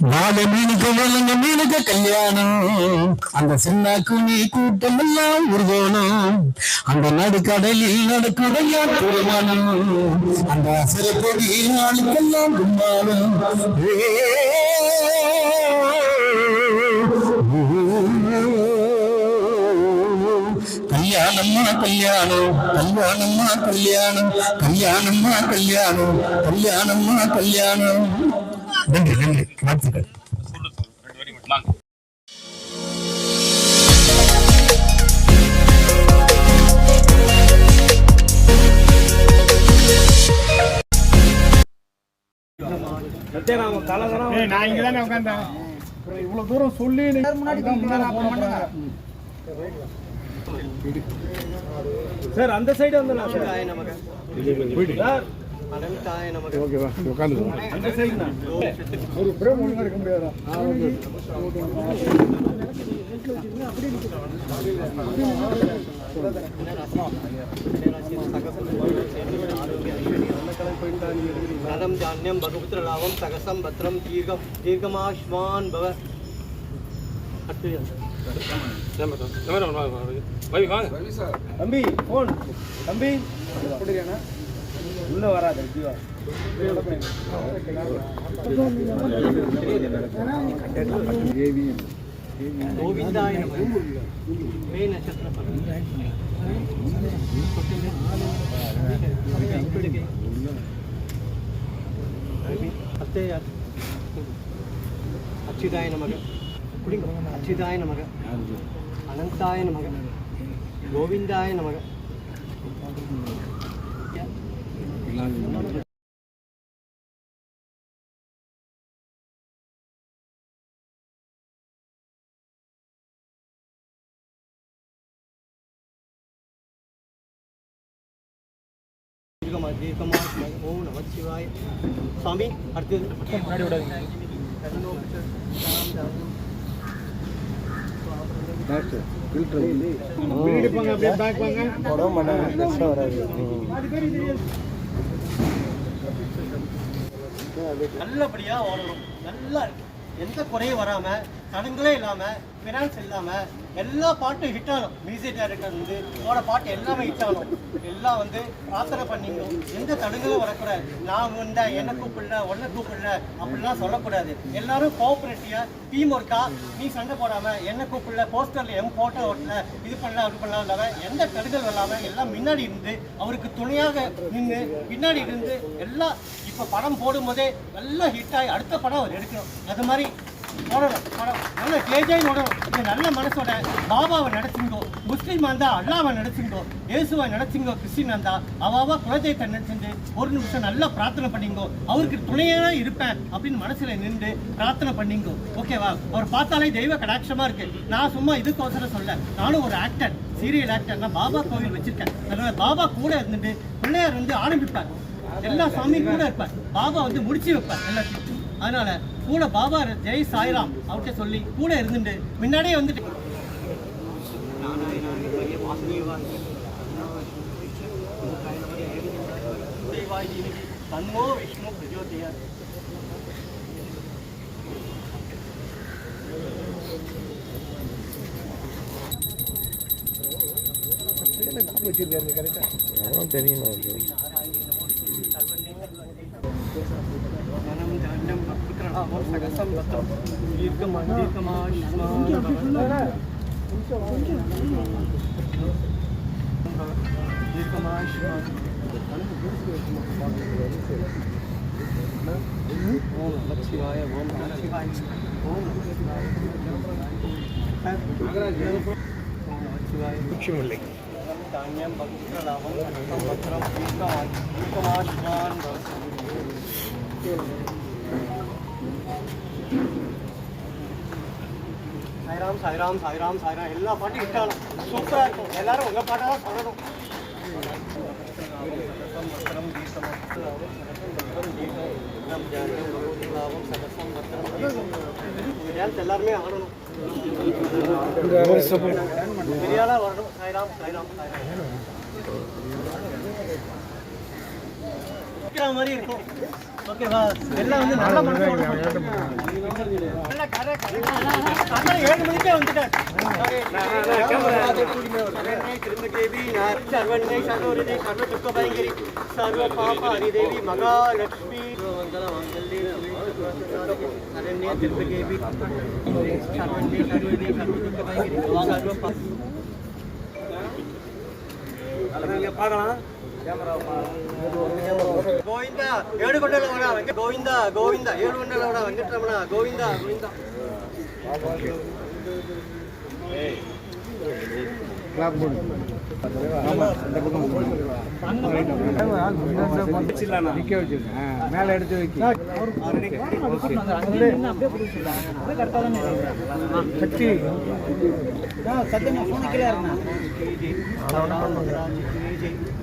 வாழ மீனுக்கு வளங்க மீனுக்கு கல்யாணம். அந்த சின்ன குனி கூட்டம் எல்லாம் உருகோணம் அந்த நடுக்கடலில் நடக்குடைய திருமணம். அந்த சிறப்பொடி நாளுக்கெல்லாம் கும்பாலும் கல்யாணம்மா கல்யாணம். கல்யாணம்மா கல்யாணம். கல்யாணம்மா கல்யாணம். கல்யாணம்மா கல்யாணம். நன்றி நன்றி வாழ்த்துக்கள் ஏய், நான் இங்க தானே உட்கார்ந்தேன். அப்புறம் இவ்வளவு தூரம் சொல்லி முன்னாடி சார் அந்த சைடு வந்து சார் ஓகேவா உட்காந்து ஒரு பிரேம் ஒழுங்கா இருக்க முடியாதா தானியம் பகவத்ர லாபம் சகசம் பத்ரம் தீர்க்கம் தீர்க்கமாஷ்மான் பவ தம்பி போன் தம்பி உள்ள வராது ஜீவா கோவிந்தாய நம மே நட்சத்திர பலன் அச்சுதாய நமக. குடிங்க. அச்சுதாய நமக. அனந்தாய நமக. கோவிந்தாய நமக. ஓம் நம சிவாய சுவாமி அடுத்தது முன்னாடி விடாதீங்க வீடு போங்க அப்படியே பேக் வாங்க நல்லபடியா வளரும் நல்லா எந்த குறையும் வராம தடங்களே இல்லாமல் ஃபினான்ஸ் இல்லாமல் எல்லா பாட்டும் ஹிட் ஆகணும். மியூசிக் டைரக்டர் வந்து ஓட பாட்டு எல்லாமே ஹிட் ஆகணும். எல்லாம் வந்து பிரார்த்தனை பண்ணிக்கணும். எந்த தடங்களும் வரக்கூடாது. நான் வந்தா என்ன கூப்பிடல உன்னை கூப்பிடல அப்படிலாம் சொல்லக்கூடாது. எல்லாரும் கோஆபரேட்டிவா டீம் ஒர்க்கா நீ சண்டை போடாமல் என்ன கூப்பிடல போஸ்டர்ல எம் போட்டோ ஓட்டல இது பண்ணல அது பண்ணலாம் இல்லாமல் எந்த தடுதல் இல்லாமல் எல்லாம் முன்னாடி இருந்து அவருக்கு துணையாக நின்று பின்னாடி இருந்து எல்லாம் இப்போ படம் போடும்போதே நல்லா ஹிட் ஆகி அடுத்த படம் அவர் எடுக்கணும். அது மாதிரி போடணும் நல்ல கேஜாய் ஓடணும் இது நல்ல மனசோட பாபாவை நினைச்சுங்கோ முஸ்லீம் இருந்தா அல்லாவை நினைச்சுங்கோ இயேசுவை நினைச்சுங்கோ கிறிஸ்டின் இருந்தா அவாவா குலதெய்வத்தை நினைச்சுட்டு ஒரு நிமிஷம் நல்லா பிரார்த்தனை பண்ணிங்கோ. அவருக்கு துணையாக இருப்பேன் அப்படின்னு மனசுல நின்று பிரார்த்தனை பண்ணிங்கோ. ஓகேவா? அவர் பார்த்தாலே தெய்வ கடாட்சமாக இருக்கு. நான் சும்மா இதுக்கோசரம் சொல்ல. நானும் ஒரு ஆக்டர் சீரியல் ஆக்டர் நான் பாபா கோவில் வச்சுருக்கேன். அதனால பாபா கூட இருந்துட்டு பிள்ளையார் வந்து ஆரம்பிப்பார். எல்லா சாமியும் கூட இருப்பார். பாபா வந்து முடிச்சு வைப்பார் எல்லாத்தையும். அதனால கூட பாபா ஜெய் சாய்ராம் அவர்கிட்ட சொல்லி கூட இருந்துட்டு முன்னாடியே வந்துட்டு. தன்மோ விஷ்ணு பிரஜோதியா தெரியும். सकसं गतं शिवाय ओम शिवाय ओम शिवाय धान्यं भक्त्रलाभं भक्त्रं एकमाश्वान् भवति சாய்ராம் சாய்ராம் சாய்ராம் சாய்ராம். எல்லா பாட்டும் ஹிட் ஆகணும் சூப்பராக இருக்கும். எல்லாரும் உங்கள் பாட்டை தான் சொல்லணும். எல்லாருமே ஆடணும். பெரியாளா வரணும். சாய்ராம் சாய்ராம் சாய்ராம். மாதிரி இருக்கும். ஓகேவா எல்லாம் வந்து நல்ல மனசோட ஏழு மணிக்கே வந்துட்டார். திருமதேவி சர்வரிதை சர்வ துக்க பயங்கரி சர்வ ஹரிதேவி மகாலட்சுமி திருமதேவி சர்வரிதை சர்வ துக்க பயங்கரி சர்வ గోవింద ఏడు కొండల వడ వెంకట గోవింద గోవింద ఏడు కొండల వడ వెంకటరమణ గోవింద గోవింద மேல எடுத்து வைக்க சக்தி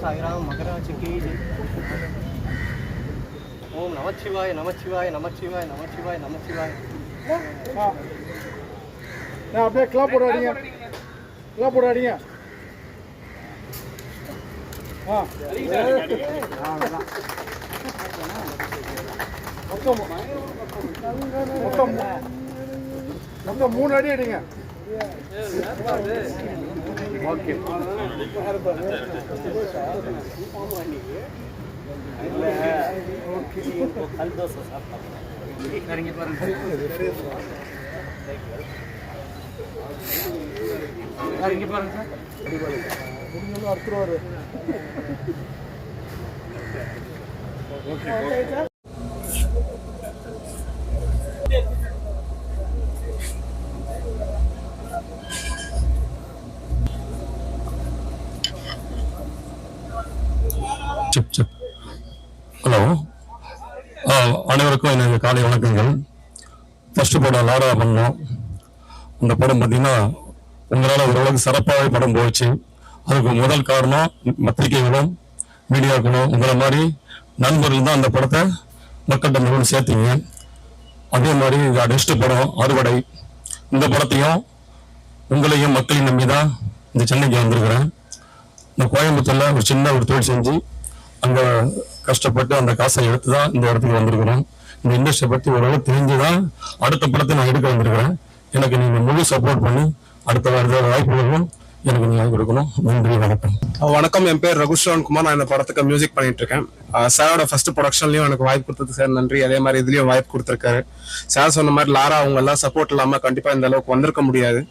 సాయిరామ్ మకరాజ్ కీ జై ఓం నమ ஓம் நமச்சிவாய் நமச்சிவாய் நமச்சிவாய் நமச்சிவாய் நமச்சிவாய். நான் அப்படியே கிளாப் போடாதீங்க. கிளாப் போடாதீங்க. ஆ. மொத்தம் மொத்தம் மொத்தம் மூணு அடி அடிங்க. ஓகே. இறங்கி பாருங்க. சார் அறுத்துருவாரு. சிப் அனைவருக்கும் எனது காலை வணக்கங்கள். ஃபஸ்ட்டு படம் லாரா பண்ணோம். அந்த படம் பார்த்தீங்கன்னா உங்களால் ஓரளவுக்கு சிறப்பாகவே படம் போயிடுச்சு அதுக்கு முதல் காரணம் பத்திரிகைகளும் மீடியாக்களும் உங்களை மாதிரி நண்பர்கள் தான் அந்த படத்தை மக்கள்கிட்ட மிகவும் சேர்த்தீங்க. அதே மாதிரி இந்த நெக்ஸ்ட் படம் அறுவடை. இந்த படத்தையும் உங்களையும் மக்களையும் நம்பி தான் இந்த சென்னைக்கு வந்திருக்கிறேன். இந்த கோயம்புத்தூரில் ஒரு சின்ன ஒரு தொழில் செஞ்சு அங்கே கஷ்டப்பட்டு அந்த காசை எடுத்து தான் இந்த இடத்துக்கு வந்திருக்கிறேன். இந்த இண்டஸ்ட்ரியை பற்றி ஓரளவு தெரிஞ்சு தான் அடுத்த படத்தை நான் எடுக்க வந்திருக்கிறேன். எனக்கு நீங்கள் முழு சப்போர்ட் பண்ணி அடுத்த வாரத்தில் வாய்ப்பு கொடுக்கணும் எனக்கு நியாயம் கொடுக்கணும். நன்றி வணக்கம். வணக்கம். என் பேர் ரகுஷ்ரவன் குமார். நான் இந்த படத்துக்கு மியூசிக் பண்ணிட்டு இருக்கேன் சாரோட ஃபர்ஸ்ட் ப்ரொடக்ஷன்லயும் எனக்கு வாய்ப்பு கொடுத்தது சார். நன்றி. அதே மாதிரி இதுலயும் வாய்ப்பு கொடுத்துருக்காரு. சார் சொன்ன மாதிரி லாரா அவங்க எல்லாம் சப்போர்ட் இல்லாம கண்டிப்பா இந்த அளவுக்கு வந்திருக்க முடியாது.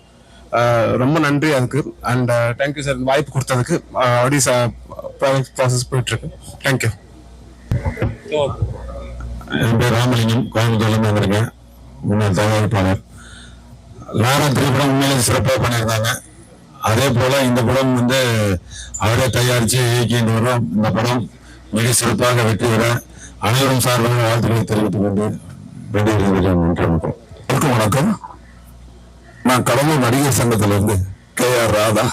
ரொம்ப நன்றி அதுக்கு. And thank you sir. வாய்ப்பு கொடுத்ததுக்கு. ஆடி ப்ராசஸ் போயிட்டு இருக்கு தேங்க்யூ என் பேர் ராமலிங்கம். கோயம்புத்தூர்லேருந்து வந்திருக்கேன். முன்னாள் தயாரிப்பாளர். லாரா திரைப்படம் உண்மையிலே சிறப்பாக பண்ணியிருந்தாங்க. அதே போல் இந்த படம் வந்து அவரே தயாரித்து இயக்கிட்டு வரும் இந்த படம் மிக சிறப்பாக வெற்றி பெற அனைவரும் சார்பாக வாழ்த்துக்களை தெரிவித்துக் கொண்டு விடைபெறுகிறேன். நன்றி வணக்கம். வணக்கம் வணக்கம். நான் கடலூர் நடிகர் சங்கத்திலிருந்து கே ஆர் ராதா.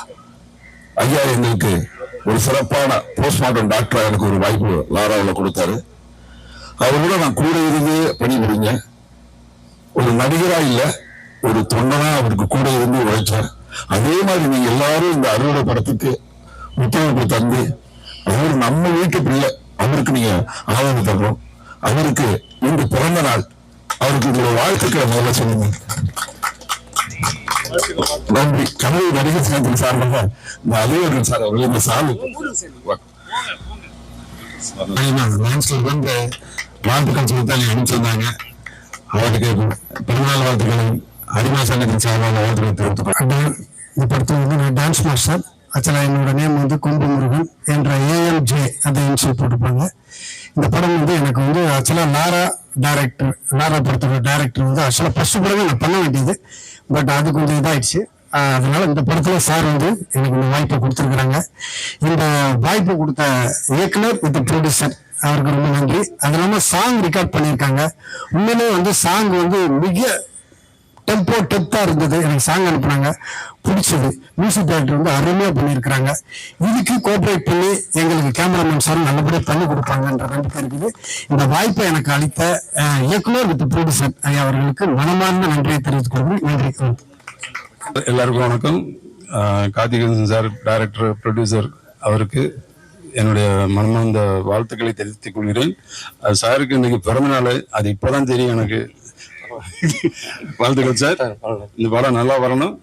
ஐயா எங்களுக்கு ஒரு சிறப்பான போஸ்ட்மார்ட்டம் டாக்டரா எனக்கு ஒரு வாய்ப்பு லாராவில் கொடுத்தாரு. அவர் கூட நான் கூட இருந்து பணிபுரிங்க ஒரு நடிகரா இல்ல ஒரு தொண்டனா அவருக்கு கூட இருந்து உழைச்சேன். அதே மாதிரி நீங்க எல்லாரும் இந்த அறுவடை படத்துக்கு ஒத்துழைப்பு தந்து அவர் நம்ம வீட்டு பிள்ளை அவருக்கு நீங்க ஆதரவு தரணும் அவருக்கு இன்று பிறந்த நாள். அவருக்கு உங்களோட வாழ்த்துக்களை முதல்ல சொல்லுங்க. நன்றி. கனவு நடிகர் சங்கத்தின் சார்பாக இந்த அலுவலர்கள் சார் அவர்கள் இந்த சாமி. லான்ஸ்ல வந்து வாழ்த்துக்கள் தான் அனுப்பிச்சிருந்தாங்க அவருக்கு பிறந்தநாள் வாழ்த்துக்களை அடிமை சங்கத்தின் சார்பாக வாழ்த்துக்களை இந்த படத்தில் வந்து நான் டான்ஸ் மாஸ்டர் ஆக்சுவலாக என்னோட நேம் வந்து கொம்பு முருகன் என்ற ஏஎம்ஜே அந்த இன்சியல் போட்டிருப்பாங்க. இந்த படம் வந்து எனக்கு வந்து ஆக்சுவலாக லாரா டேரக்டர் லாரா படத்தோட டைரக்டர் வந்து ஆக்சுவலாக ஃபஸ்ட்டு படமே நான் பண்ண வேண்டியது. பட் அது கொஞ்சம் இதாயிடுச்சு அதனால இந்த படத்துல சார் வந்து எனக்கு இந்த வாய்ப்பை கொடுத்துருக்குறாங்க. இந்த வாய்ப்பு கொடுத்த இயக்குனர் வித் ப்ரொடியூசர் அவருக்கு ரொம்ப நன்றி. அது இல்லாமல் சாங் ரெக்கார்ட் பண்ணியிருக்காங்க. உண்மையிலே வந்து சாங் வந்து மிக டெம்போ டெப்தா இருந்தது. எனக்கு சாங் அனுப்புனாங்க. பிடிச்சது. மியூசிக் டைரக்டர் வந்து அருமையாக பண்ணியிருக்கிறாங்க. இதுக்கு கோஆப்ரேட் பண்ணி எங்களுக்கு கேமரா கேமராமேன் சார் நல்லபடியாக பண்ணி கொடுப்பாங்கன்ற நம்பிக்கை இருக்குது இந்த வாய்ப்பை எனக்கு அளித்த இயக்குனர் வித் ப்ரொடியூசர் ஐயா அவர்களுக்கு மனமார்ந்த நன்றியை தெரிவித்துக் கொள்கிறேன். நன்றி. எல்லாருக்கும் வணக்கம். கார்த்திகேசன் சார் டைரக்டர் ப்ரொடியூசர் அவருக்கு என்னுடைய மனமார்ந்த வாழ்த்துக்களை தெரிவித்துக் கொள்கிறேன். அது சாருக்கு இன்னைக்கு பிறந்த நாள். அது இப்போதான் தெரியும் எனக்கு. வாழ்த்துக்கள் சார். இந்த படம் நல்லா வரணும்.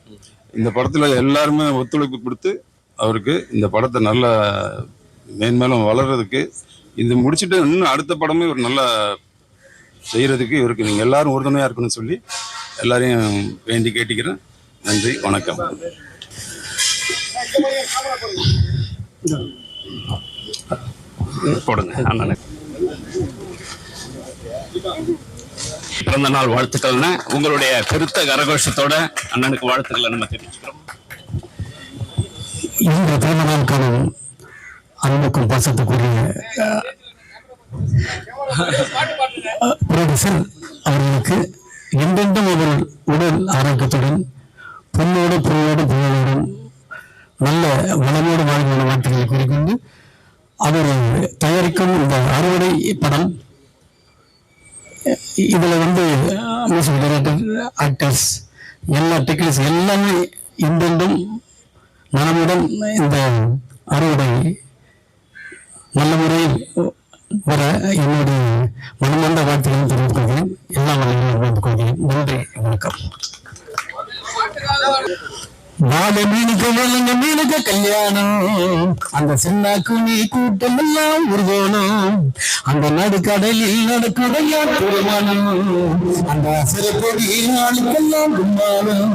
இந்த படத்தில் எல்லாருமே ஒத்துழைப்பு கொடுத்து அவருக்கு இந்த படத்தை நல்ல மேன்மேலும் வளர்றதுக்கு இது முடிச்சுட்டு இன்னும் அடுத்த படமே ஒரு நல்ல செய்யறதுக்கு இவருக்கு நீங்க எல்லாரும் உறுதுணையா இருக்கணும்னு சொல்லி எல்லாரையும் வேண்டி கேட்டுக்கிறேன். நன்றி வணக்கம். போடுங்க அண்ணனுக்கு பிறந்த நாள் வாழ்த்துக்கள்னு உங்களுடைய பெருத்த கரகோஷத்தோட அண்ணனுக்கு வாழ்த்துக்களை நம்ம தெரிவிச்சுக்கிறோம். இந்த பிறந்த நாள் காணும் அன்புக்கும் பாசத்துக்குரிய ப்ரொடியூசர் அவர்களுக்கு என்றென்றும் அவர் உடல் ஆரோக்கியத்துடன் பொண்ணோடு பொருளோடு புகழோடும் நல்ல வளமோடு வாழ்கின்ற வாழ்த்துக்களை கூறிக்கொண்டு அவர் தயாரிக்கும் இந்த அறுவடை படம் இதில் வந்து மியூசிக் டைரக்டர் ஆக்டர்ஸ் எல்லா டெக்னிக்ஸ் எல்லாமே இன்றென்றும் நலமுடன் இந்த அறுவடை நல்ல முறையில் வர என்னுடைய மனமார்ந்த வாழ்த்துக்களை தெரிவித்துக் கொள்கிறேன். எல்லா வகையிலும் வாழ்ந்து கொள்கிறேன். நன்றி வணக்கம். வாழ மீனுக்கு வளங்க மீனுக்கு கல்யாணம். அந்த சின்ன குனி கூட்டம் எல்லாம் உருகோணும். அந்த நடுக்கடலில் நடக்குறையா திருமணம். அந்த சிறு சிறப்பொடி நாளுக்கெல்லாம் கும்மாளம்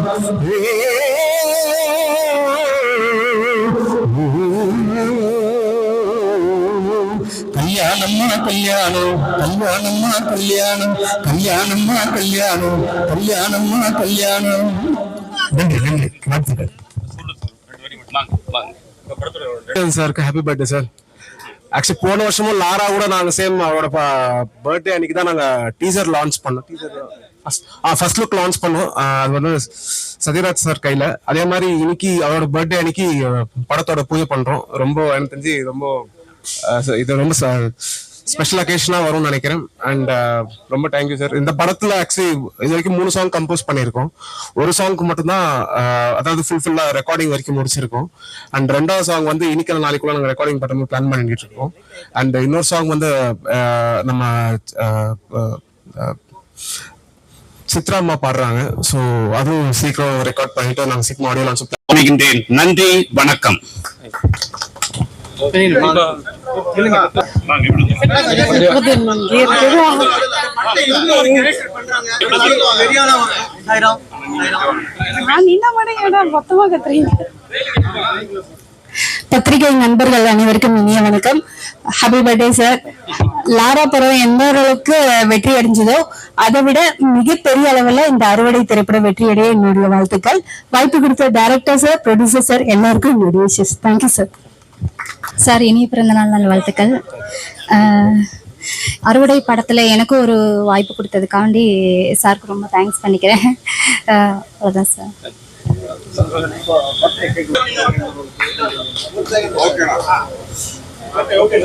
கல்யாணம்மா கல்யாணம் கல்யாணம்மா கல்யாணம் கல்யாணம்மா கல்யாணம் கல்யாணம்மா கல்யாணம். நன்றி நன்றி. வாழ்த்துக்கள். சாருக்கு ஹாப்பி பர்த்டே சார் ஆக்சுவலி போன வருஷமும் லாரா கூட நாங்க சேம் அவரோட பர்த்டே அன்னைக்கு தான் நாங்க டீசர் லான்ச் பண்ணோம். டீசர் ஃபர்ஸ்ட் லுக் லான்ச் பண்ணோம். அது வந்து சத்யராஜ் சார் கையில. அதே மாதிரி இன்னைக்கு அவரோட பர்த்டே அன்னைக்கு படத்தோட பூஜை பண்றோம். ரொம்ப எனக்கு தெரிஞ்சு ரொம்ப Uh, இது ரொம்ப ஸ்பெஷல் அக்கேஷனாக வரும்னு நினைக்கிறேன். அண்ட் uh, ரொம்ப தேங்க்யூ சார் இந்த படத்தில் ஆக்சுவலி இது வரைக்கும் மூணு சாங் கம்போஸ் பண்ணியிருக்கோம். ஒரு சாங்க்கு மட்டும்தான் uh, அதாவது ஃபுல்ஃபில்லா ரெக்கார்டிங் வரைக்கும் முடிச்சிருக்கோம். அண்ட் ரெண்டாவது சாங் வந்து இன்னைக்கு நாளைக்குள்ள நாங்கள் ரெக்கார்டிங் பண்ணுற பிளான் பண்ணிட்டு இருக்கோம். அண்ட் இன்னொரு சாங் வந்து நம்ம சித்ரா அம்மா பாடுறாங்க. ஸோ அதுவும் சீக்கிரம் ரெக்கார்ட் பண்ணிட்டு நாங்கள் சீக்கிரம் ஆடியோ லான்ச் நன்றி வணக்கம் நான் நின்ன மாட்டேங்க மொத்தமா கத்துறீங்க பத்திரிகை நண்பர்கள் அனைவருக்கும் இனிய வணக்கம். ஹாப்பி பர்த்டே சார் லாரா படம் எந்த அளவுக்கு வெற்றி அடைஞ்சதோ அதை விட மிகப்பெரிய அளவில் இந்த அறுவடை திரைப்படம் வெற்றி அடைய என்னுடைய வாழ்த்துக்கள். வாய்ப்பு கொடுத்த டைரக்டர் சார் ப்ரொடியூசர் சார் எல்லாருக்கும் என்னுடைய விஷஸ் தேங்க்யூ சார் சார் இனிய பிறந்தநாள் நாள் வாழ்த்துக்கள். அறுவடை படத்தில் எனக்கும் ஒரு வாய்ப்பு கொடுத்ததுக்காண்டி சாருக்கு ரொம்ப தேங்க்ஸ் பண்ணிக்கிறேன். அவ்வளோதான் சார். Okay okay